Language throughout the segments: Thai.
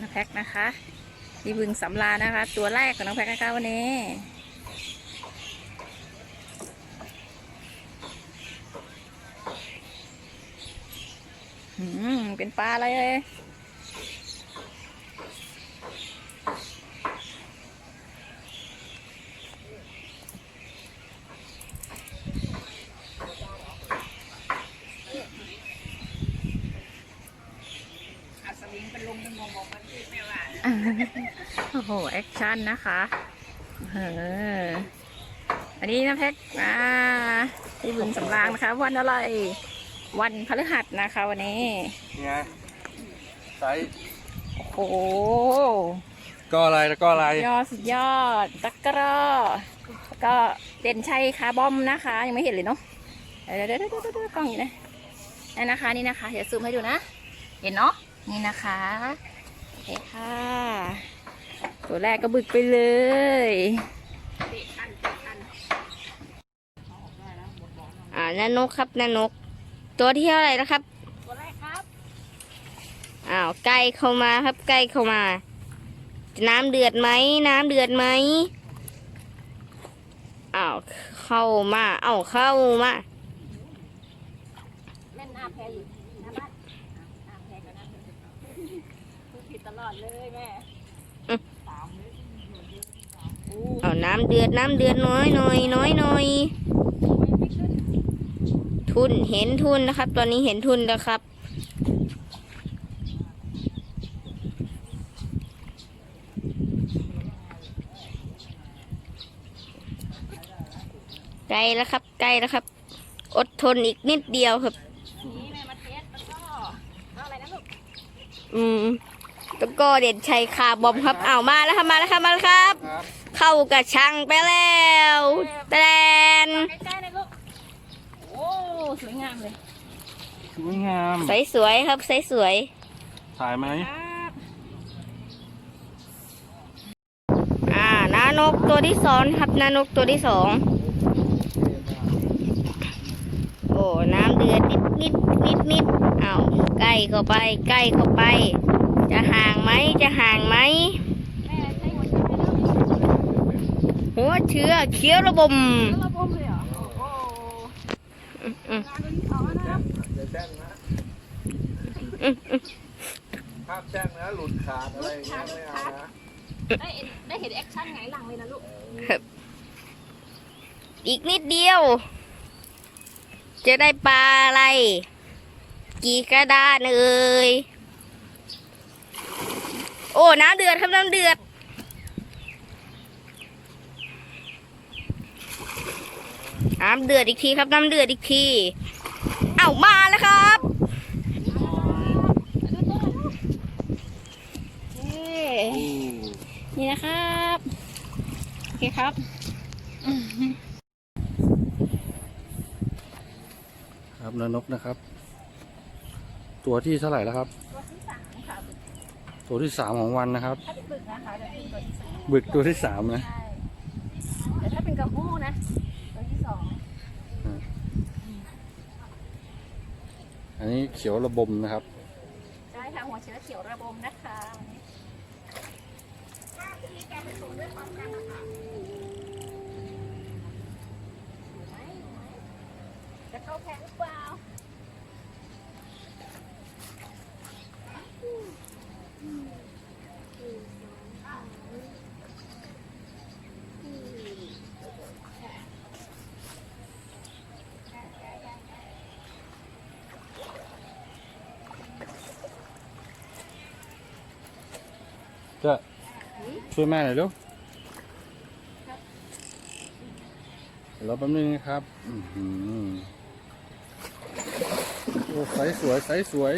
น้องแพ็คนะคะดีบึงสำลานะคะ ตัวแรกของน้องแพ็คนะคะวันนี้อืมเป็นปลาอะไรเลย เอาสวิงเป็นลมเป็นงงงมันที่ไม่ว่า โอ้โหแอคชั่นนะคะเอออันนี้นะแพ็กอ่าที่บึงสำรางนะคะ วันอะไร วันพฤหัสนะคะ วันนี้นี่ไงไซส์โอ้โหก็อะไรแล้วก็อะไร ยอดสุดยอดตะกร้อก็เด่นชัยคาร์บอมนะคะ ยังไม่เห็นเลยเนาะเดี๋ยวเดี๋ยวเดี๋ยวเดี๋ยวเดี๋ยวกล้องอยู่นะนี่นะคะนี่นะคะ เดี๋ยวซูมให้ดูนะ เห็นเนาะนี่นะคะโอเคค่ะ ตัวแรกก็บึกไปเลยเตะคันเตะคันอ่านานกครับนานก ตัวที่เท่าไหร่นะครับ ตัวแรกครับอ้าวใกล้เข้ามาครับใกล้เข้ามา น้ำเดือดไหมน้ำเดือดไหมอ้าวเข้ามา เอ้าเข้ามา เล่นหน้าแพรอยู่หน้าบ้านหน้าแพรกับหน้าแพรพูดผิดตลอดเลยแม่สามเลยอู้ เอาน้ำเดือดน้ำเดือดน้อยหน่อยน้อยหน่อยไม่ขึ้นทุนเห็นทุนนะครับ ตอนนี้เห็นทุนแล้วครับ ใกล้แล้วครับใกล้แล้วครับ อดทนอีกนิดเดียวครับนี่แม่มาเทสแล้วก็เอาอะไรนะลูกอืมแล้วก็เด่นชัยคาร์บอมครับอ้าวมาแล้วครับมาแล้วครับมาแล้วครับครับ เข้ากับช่างไปแล้วแตนใกล้ๆนะลูกโอ้สวยงามเลยสวยงามใสสวยครับใสสวยถ่ายไหมครับอ่านานกตัวที่สองครับนานกตัวที่สองโอ้น้ำเดือดนิดนิดนิดนิดอ้าวใกล้เข้าไปใกล้เข้าไป จะห่างไหมจะห่างไหมแม่ใช้หัว เชื้อไหมลูกหัวเชื้อเคี้ยวระบมแล้วระบบเลยเหรอโอ้โหอืมงานตัวที่สองนะครับอย่าแจ้งนะภาพแจ้งนะหลุดขาดอะไรอย่างเงี้ยไม่เอานะได้เห็นได้เห็นแอคชั่นไงหลังเลยนะลูกอีกนิดเดียว จะได้ปลาอะไร กี่กระดานเอ่ยโอ้ น้ำเดือดครับน้ำเดือด น้ำเดือดอีกทีครับ น้ำเดือดอีกทีเอ้ามาแล้วครับเย้นี่นะครับโอเคครับครับนานกนะครับ ตัวที่เท่าไหร่แล้วครับ ตัวที่สามค่ะตัวที่สามของวันนะครับถ้าเป็นบึกนะคะจะเป็นตัวที่สามบึกตัวที่สามนะใช่แต่ถ้าเป็นกระหู้นะตัวที่สอง อันนี้เขียวระบมนะครับใช่ค่ะหัวเชื้อเขียวระบมนะคะจะเข้าแพงหรือเปล่า ช่วยแม่หน่อยเร็วรอแป๊บนึงนะครับอโอ้ไซส์สวยไซส์สวย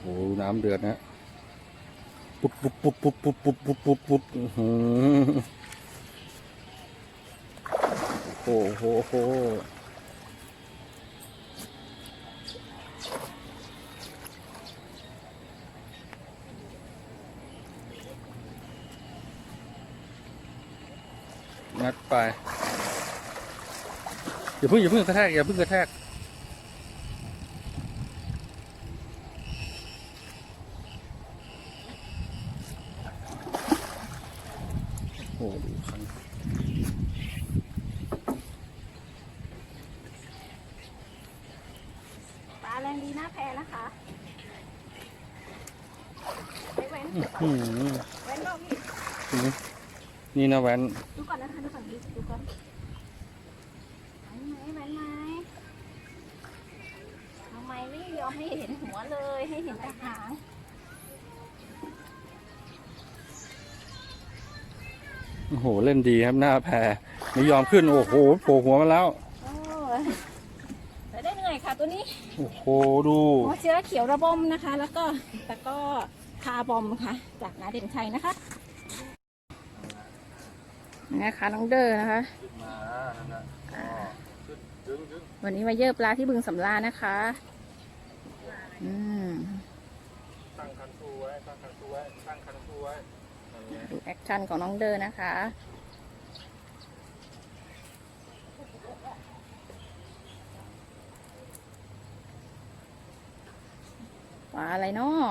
โอ้น้ำเดือดนะปุ๊บปุ๊บปุ๊บปุ๊บปุ๊บปุ๊บปุ๊บปุ๊บ หโหโหมัดไปอย่าเพิ่งอย่าเพิ่งกระแทกอย่าเพิ่งกระแทก รงดีหน้าแพนะคะไปเว้นอื้อหือเว้นบอกพี่นี่นะแวนดูก่อนนะคะดูก่อนดูดูก่อนไหมไหมไหมทำไมไม่ยอมให้เห็นหัวเลยให้เห็นแต่หางโอ้โหเล่นดีครับหน้าแพรไม่ยอมขึ้นโอ้โหโผล่หัวมาแล้ว โอ้ยแต่ได้เหนื่อยค่ะ ตัวนี้โอ้โหดูหัวเชื้อเขียวระบมนะคะ แล้วก็แต่ก็คาบอมค่ะ จากนาเด่นชัยนะคะนี่นะคะน้องเดอร์นะคะวันนี้มาเยอะปลาที่บึงสำราญนะคะ อืมตั้งคันทูไว้ตั้งคันทูไว้ตั้งคันทูไว้ดูแอคชั่นของน้องเดอร์นะคะ ปลาอะไรเนาะ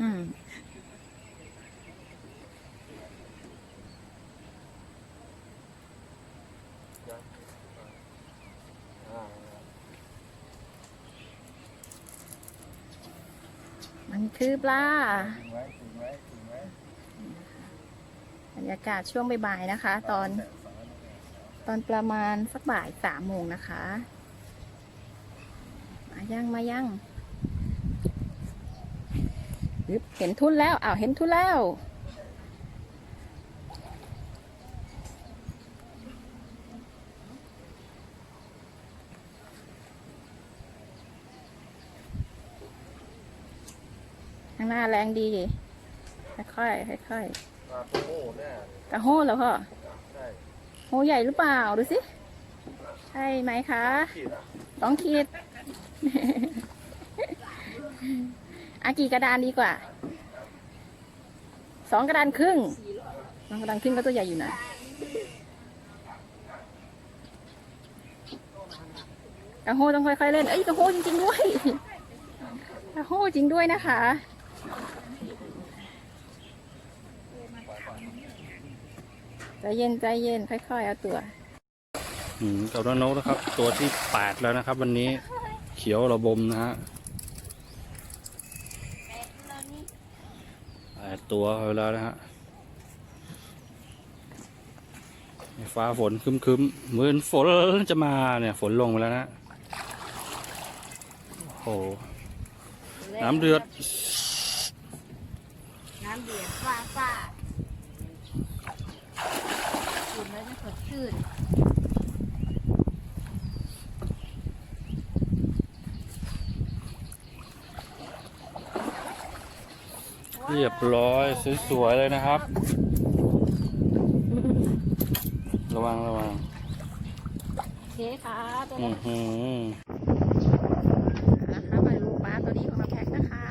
อืมมันคือปลาบรรยากาศช่วงบ่ายๆนะคะ ตอนต อนประมาณสักบ่ายสามโมงนะคะ มายังมายังยึบเห็นทุนแล้วอ้าวเห็นทุนแล้วข้างหน้าแรงดี ค่อยๆค่อยๆปลาโม่แน่กระโห้แล้วพ่อใช่ โหใหญ่หรือเปล่า ดูสิ ใช่ไหมคะขีดอะสองขีดอากี่กระดานดีกว่า สองกระดานครึ่งสองกระดานครึ่งก็ตัวใหญ่อยู่นะกระโหต้องค่อยๆเล่น เอ้ยกระโหจริงๆด้วยกระโหจริงด้วยนะคะ ใจเย็นใจเย็นค่อยๆเอาตัวอืมกับน้องนกนะครับ ตัวที่แปดแล้วนะครับ วันนี้เขียวระบมนะฮะแปดตัวไปแล้วนะฮะฟ้าฝนครึมๆเหมือนฝนจะมาเนี่ย ฝนลงไปแล้วนะโอ้โหน้ำเดือด น้ำเดือดฟ้าฟ้าคุณแล้วจะสด ชื่นเรียบร้อยสวยๆเลยนะครับ ระวังระวังโอเคค่ะตัวอืนี้อหือนะคะมาดูปลาตัวนี้ของเราแพ็คนะคะ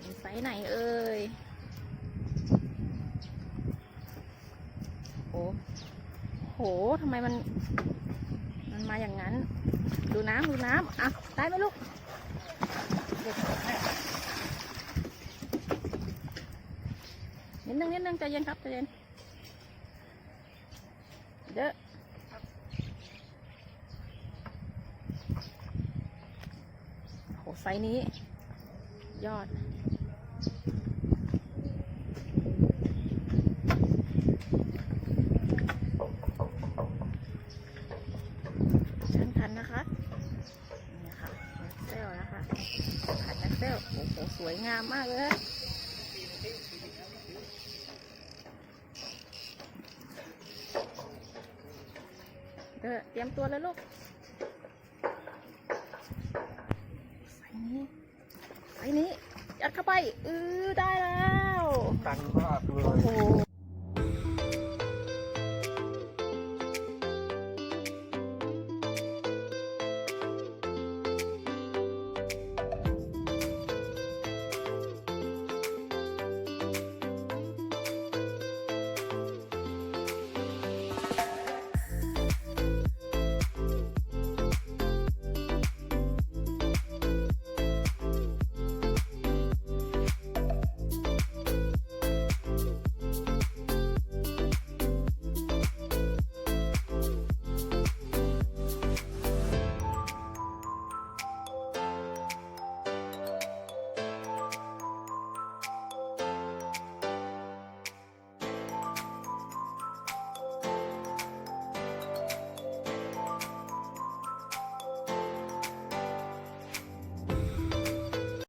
เป็นไซส์ไหนเอ่ยโอ้ โหทำไมมัน มันมาอย่างนั้น ดูน้ำดูน้ำอะได้ไหมลูกนิดนึงนิดนึงใจเย็นครับใจเย็นเด้อโหไซนี้ ยอด เชิญคันนะคะนี่ค่ะเซลนะคะขันแอคเซลโอ้โหสวยงามมากเลยเด้อเตรียมตัวเลยลูกใส่นี้ใส่นี้ยัดเข้าไป อือได้แล้วตันมากเลยโอ้โห